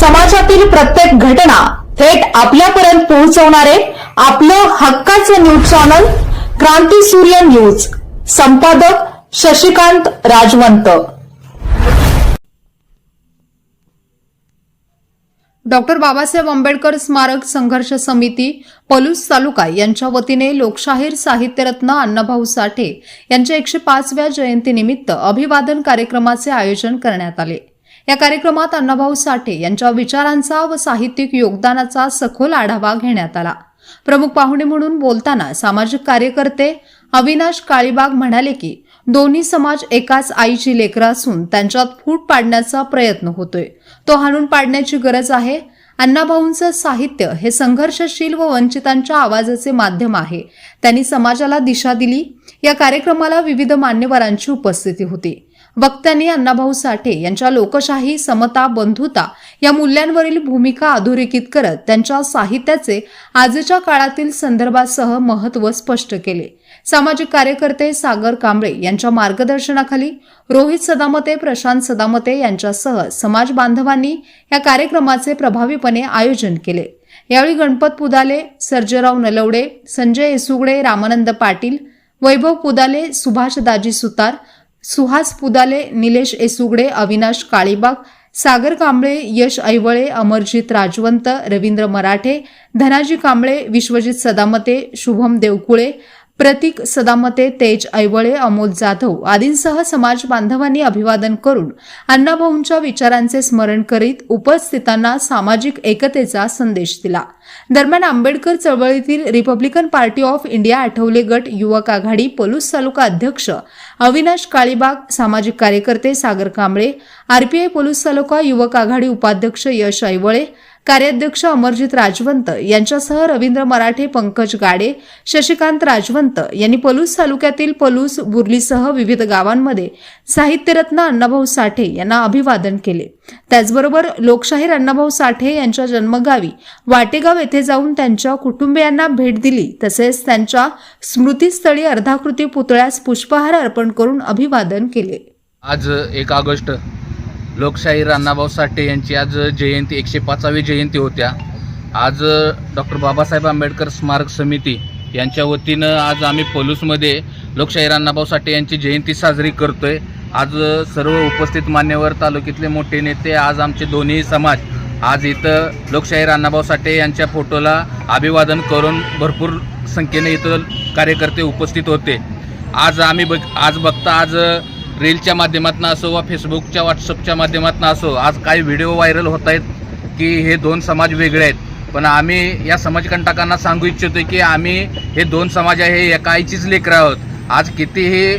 समाजातील प्रत्येक घटना थेट आपल्यापर्यंत पोहोचवणारे आपलं हक्काचं न्यूज चॅनल क्रांती सूर्य न्यूज. संपादक शशिकांत राजवंत. डॉक्टर बाबासाहेब आंबेडकर स्मारक संघर्ष समिती पलूस तालुका यांच्या वतीने लोकशाहीर साहित्यरत्न अण्णाभाऊ साठे यांच्या एकशे पाचव्या जयंतीनिमित्त अभिवादन कार्यक्रमाचे आयोजन करण्यात आले. या कार्यक्रमात अण्णाभाऊ साठे यांच्या विचारांचा व साहित्यिक योगदानाचा सखोल आढावा घेण्यात आला. प्रमुख पाहुणे म्हणून बोलताना सामाजिक कार्यकर्ते अविनाश काळीबाग म्हणाले की दोन्ही समाज एकाच आईची लेकरं असून त्यांच्यात फूट पाडण्याचा प्रयत्न होतोय. तो हाणून पाडण्याची गरज आहे. अण्णाभाऊंचं साहित्य हे संघर्षशील व वंचितांच्या आवाजाचे माध्यम आहे. त्यांनी समाजाला दिशा दिली. या कार्यक्रमाला विविध मान्यवरांची उपस्थिती होती. वक्त्यांनी अण्णाभाऊ साठे यांच्या लोकशाही समता बंधुता या मूल्यांवरील भूमिका अधोरेखित करत त्यांच्या साहित्याचे आजच्या काळातील संदर्भासह महत्त्व स्पष्ट केले. सामाजिक कार्यकर्ते सागर कांबळे यांच्या मार्गदर्शनाखाली रोहित सदामते प्रशांत सदामते यांच्यासह समाज बांधवांनी या कार्यक्रमाचे प्रभावीपणे आयोजन केले. यावेळी गणपत पुदाले सर्जेराव नलवडे संजय येसुगडे रामानंद पाटील वैभव पुदाले सुभाष दाजी सुतार सुहास पुदाले निलेश एसुगडे अविनाश काळीबाग सागर कांबळे यश ऐवळे अमरजित राजवंत रवींद्र मराठे धनाजी कांबळे विश्वजित सदामते शुभम देवकुळे प्रतीक सदामते तेज ऐवळे अमोल जाधव आदींसह समाज बांधवांनी अभिवादन करून अण्णाभाऊंच्या विचारांचे स्मरण करीत उपस्थितांना सामाजिक एकतेचा संदेश दिला. दरम्यान आंबेडकर चळवळीतील Republican Party of India Athawale गट युवक आघाडी पलूस तालुका अध्यक्ष अविनाश काळीबाग सामाजिक कार्यकर्ते सागर कांबळे आरपीआय पोलीस तालुका युवक आघाडी उपाध्यक्ष यश ऐवळे कार्याध्यक्ष अमरजित राजवंत यांच्यासह रवींद्र मराठे पंकज गाडे शशिकांत राजवंत यांनी पलूस तालुक्यातील पलूस बुर्लीसह विविध गावांमध्ये साहित्यरत्न अण्णाभाऊ साठे यांना अभिवादन केले. त्याचबरोबर लोकशाहीर अण्णाभाऊ साठे यांच्या जन्मगावी वाटेगाव येथे जाऊन त्यांच्या कुटुंबियांना भेट दिली तसेच त्यांच्या स्मृतीस्थळी अर्धाकृती पुतळ्यास पुष्पहार अर्पण करून अभिवादन केले. आज एक ऑगस्ट लोकशाहीर अण्णाभाऊ साठे यांची आज जयंती एकशे पाचावी जयंती होत्या. आज डॉक्टर बाबासाहेब आंबेडकर स्मारक समिती यांच्या वतीनं आज आम्ही पोलूसमध्ये लोकशाहीर अण्णाभाऊ साठे यांची जयंती साजरी करतोय. आज सर्व उपस्थित मान्यवर तालुक्यातले मोठे नेते आज आमचे दोन्ही समाज आज इथं लोकशाहीर अण्णाभाऊ साठे यांच्या फोटोला अभिवादन करून भरपूर संख्येने इथं कार्यकर्ते उपस्थित होते. आज आम्ही बघ आज बघता आज रीलच्या माध्यमातून असो वा फेसबुकच्या व्हॉट्सअपच्या माध्यमातून असो आज काही व्हिडिओ व्हायरल होत आहेत की हे दोन समाज वेगळे आहेत. पण आम्ही या समाजकंटकांना सांगू इच्छितो की आम्ही हे दोन समाज आहे हे एका आईचीच लेकरं आहोत. आज कितीही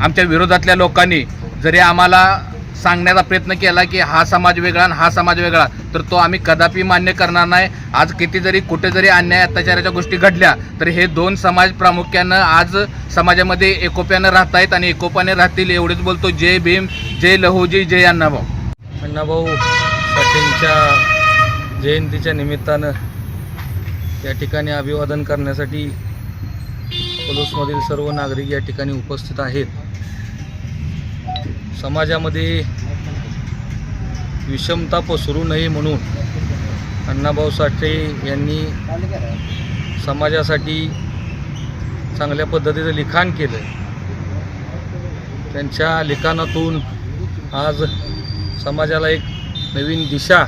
आमच्या विरोधातल्या लोकांनी जरी आम्हाला सांगण्याचा प्रयत्न केला की हा समाज वेगळा आणि हा समाज वेगळा. तर तो आम्ही कदापि मान्य करणार नाही. आज किती जरी कुठे जरी अन्याय अत्याचाराच्या गोष्टी घडल्या तर हे दोन समाज प्रामुख्यानं आज समाजामध्ये एकोप्यानं राहत आहेत आणि एकोप्याने राहतील एवढेच बोलतो. जय भीम जय लहूजी जय अण्णाभाऊ. अण्णाभाऊ साठेंच्या जयंतीच्या निमित्तानं या ठिकाणी अभिवादन करण्यासाठी पलूसमधील सर्व नागरिक या ठिकाणी उपस्थित आहेत. समाजामध्ये विषमता पसरू नये म्हणून अण्णाभाऊ साठे यांनी समाजासाठी चांगल्या पद्धतीचं लिखाण केलं त्यांच्या लिखाणातून आज समाजाला एक नवीन दिशा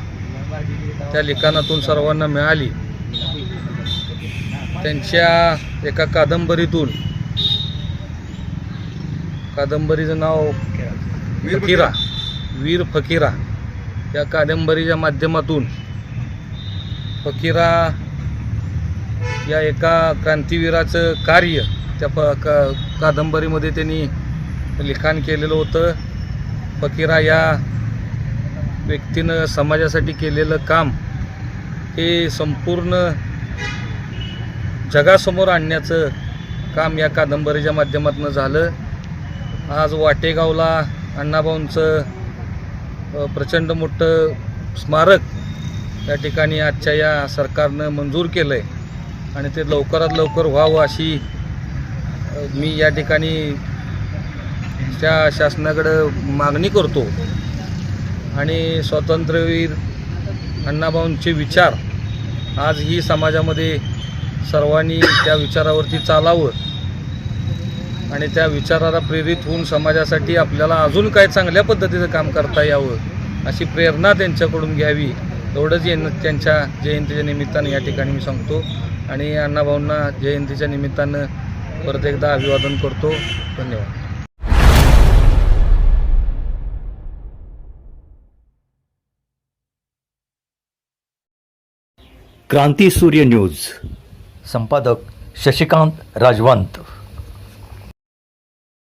त्या लिखाणातून सर्वांना मिळाली. त्यांच्या एका कादंबरीतून कादंबरीचं नाव फकीरा. वीर फकीरा. या कादंबरीच्या माध्यमातून फकीरा या एका क्रांतिवीराचं कार्य त्या प का कादंबरीमध्ये त्यांनी लिखाण केलेलं होतं. फकीरा या व्यक्तीनं समाजासाठी केलेलं काम हे संपूर्ण जगासमोर आणण्याचं काम या कादंबरीच्या माध्यमातून झालं. आज वाटेगावला अण्णाभाऊंचं प्रचंड मोठं स्मारक त्या ठिकाणी आजच्या या सरकारनं मंजूर केलं आहे आणि ते लवकरात लवकर व्हावं अशी मी या ठिकाणी त्या शासनाकडं मागणी करतो. आणि स्वातंत्र्यवीर अण्णाभाऊंचे विचार आज ही समाजामध्ये सर्वांनी त्या विचारावरती चालावं. आणि त्या विचाराला प्रेरित होऊन समाजासाठी आपल्याला अजून काय चांगल्या पद्धतीचं काम करता यावं अशी प्रेरणा त्यांच्याकडून घ्यावी एवढंच येणं त्यांच्या जयंतीच्या निमित्तानं या ठिकाणी मी सांगतो. आणि अण्णाभाऊंना जयंतीच्या निमित्तानं परत एकदा अभिवादन करतो. धन्यवाद. क्रांती सूर्य न्यूज. संपादक शशिकांत राजवंत.